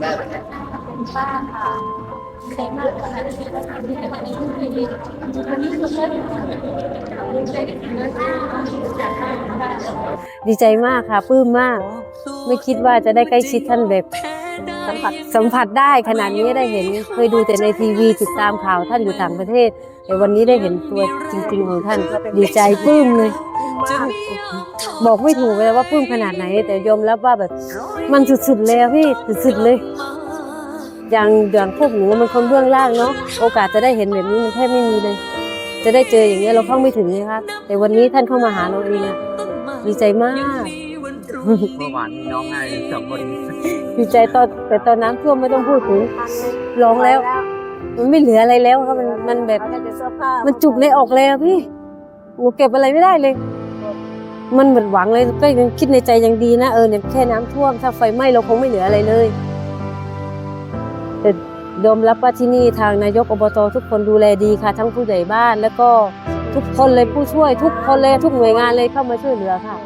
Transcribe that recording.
คุณป้าค่ะเคยมากขนาดนี้แล้วค่ะที่วันนี้วันนี้วันนี้คือเพื่อนดีใจจากค่ะดีใจมากค่ะปลื้มมาก ไม่คิดว่าจะได้ใกล้ชิดท่านแบบสัมผัสสัมผัสได้ขนาดนี้ได้เห็นเคยดูแต่ในทีวีติดตามข่าวท่านอยู่ต่างประเทศแต่วันนี้ได้เห็นตัวจริง ๆ ของท่านดีใจปลื้มเลย บอกไม่ถูกเลยว่าปลื้มขนาดไหน แต่ยอมรับว่าแบบ มันสุดๆเลยอะพี่สุดๆเลย อย่างอย่างพวกหนูมันคนเบื้องล่างเนาะโอกาสจะได้เห็นแบบนี้มันแทบไม่มีเลย จะได้เจออย่างเงี้ยเราเข้าไม่ถึงเลยครับแต่วันนี้ท่านเข้ามาหาเราเองอะดีใจมาก เมื่อวานมีน้องไงสองคนดีใจตอนแต่ตอนน้ำท่วมไม่ต้องพูดถึงร้องแล้ว มันไม่เหลืออะไรแล้วครับมันมันแบบ มันจุกในอกเลยอะพี่หนูเก็บอะไรไม่ได้เลย มันหมดหวังเลยก็ยังคิดในใจยังดีนะเออเนี่ยแค่น้ำท่วมถ้าไฟไหม้เราคงไม่เหลืออะไรเลยแต่ยอมรับว่าที่นี่ทางนายกอบตทุกคนดูแลดีค่ะ ทั้งผู้ใหญ่บ้าน แล้วก็ทุกคนเลยผู้ช่วยทุกคนเลยทุกหน่วยงานเลยเข้ามาช่วยเหลือค่ะ